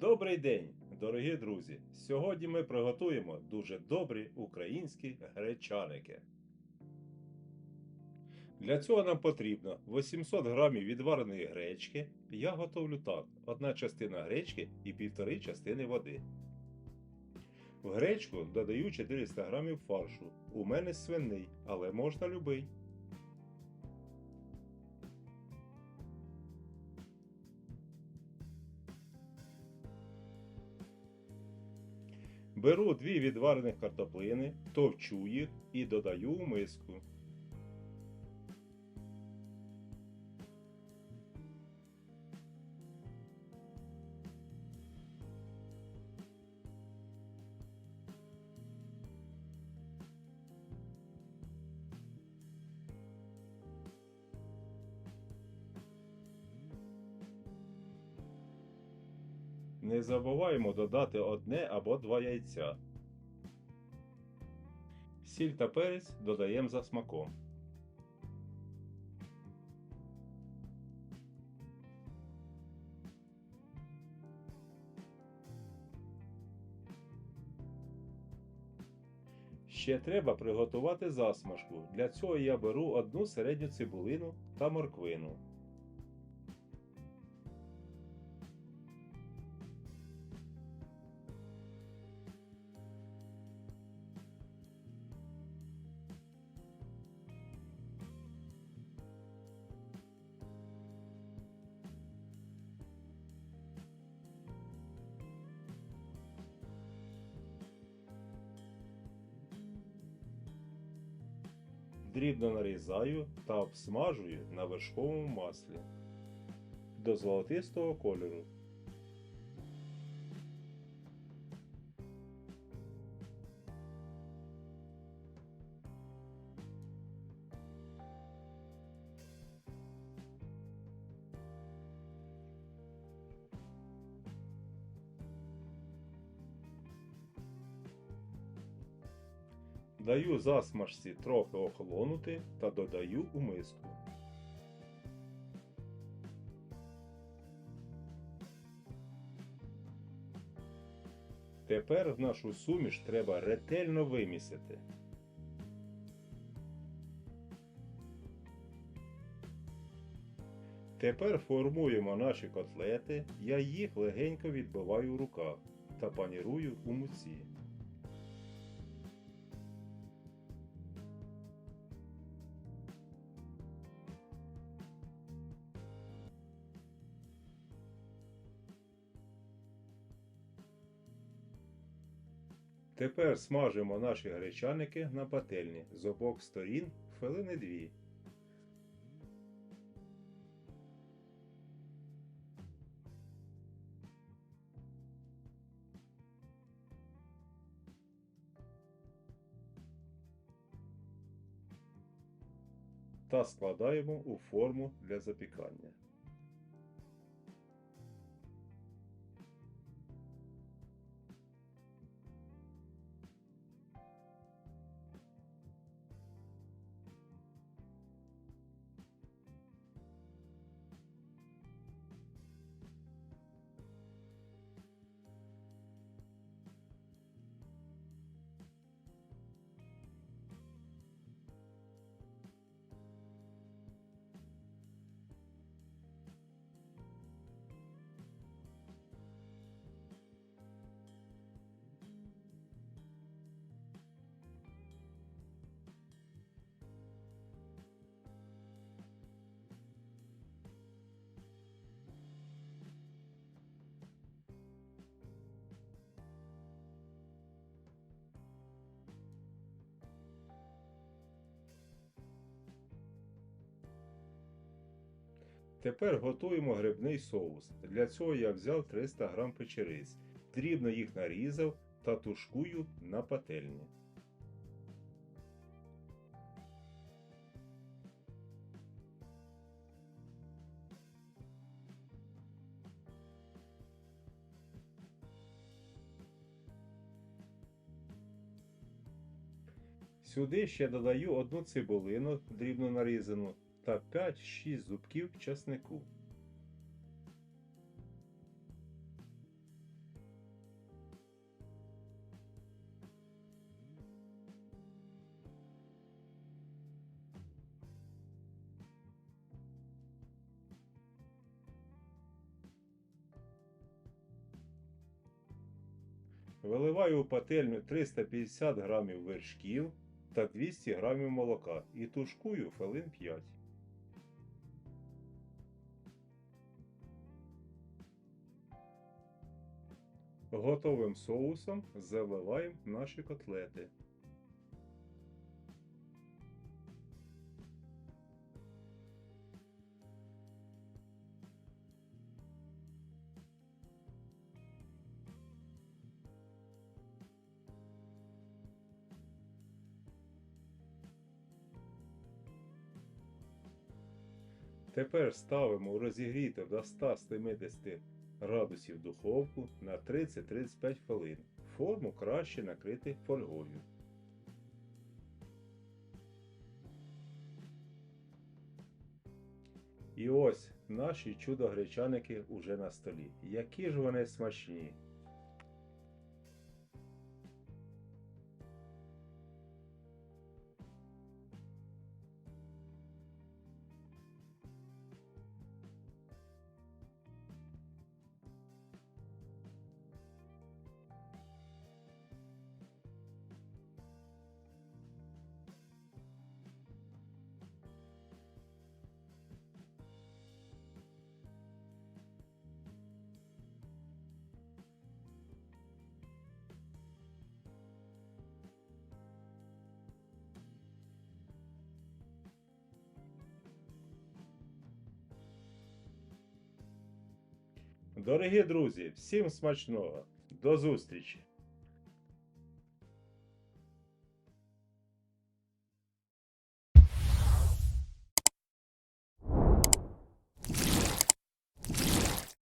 Добрий день, дорогі друзі! Сьогодні ми приготуємо дуже добрі українські гречаники. Для цього нам потрібно 800 грамів відвареної гречки. Я готовлю так: одна частина гречки і півтори частини води. В гречку додаю 400 грамів фаршу. У мене свиний, але можна любий. Беру дві відварених картоплини, товчу їх і додаю у миску. Не забуваємо додати одне або два яйця. Сіль та перець додаємо за смаком. Ще треба приготувати засмажку. Для цього я беру одну середню цибулину та морквину. Дрібно нарізаю та обсмажую на вершковому маслі до золотистого кольору. Даю засмажці трохи охолонути та додаю у миску. Тепер в нашу суміш треба ретельно вимісити. Тепер формуємо наші котлети, я їх легенько відбиваю в руках та панірую у муці. Тепер смажимо наші гречаники на пательні з обох сторін хвилини дві. Та складаємо у форму для запікання. Тепер готуємо грибний соус. Для цього я взяв 300 г печериць, дрібно їх нарізав та тушкую на пательні. Сюди ще додаю одну цибулину дрібно нарізану та 5-6 зубків часнику. Виливаю у пательню 350 грамів вершків та 200 грамів молока і тушкую хвилин 5. Готовим соусом заливаємо наші котлети. Тепер ставимо у розігріту до 170 градусів духовку на 30-35 хвилин. Форму краще накрити фольгою. І ось наші чудо-гречаники уже на столі. Які ж вони смачні! Дорогі друзі, всім смачного! До зустрічі!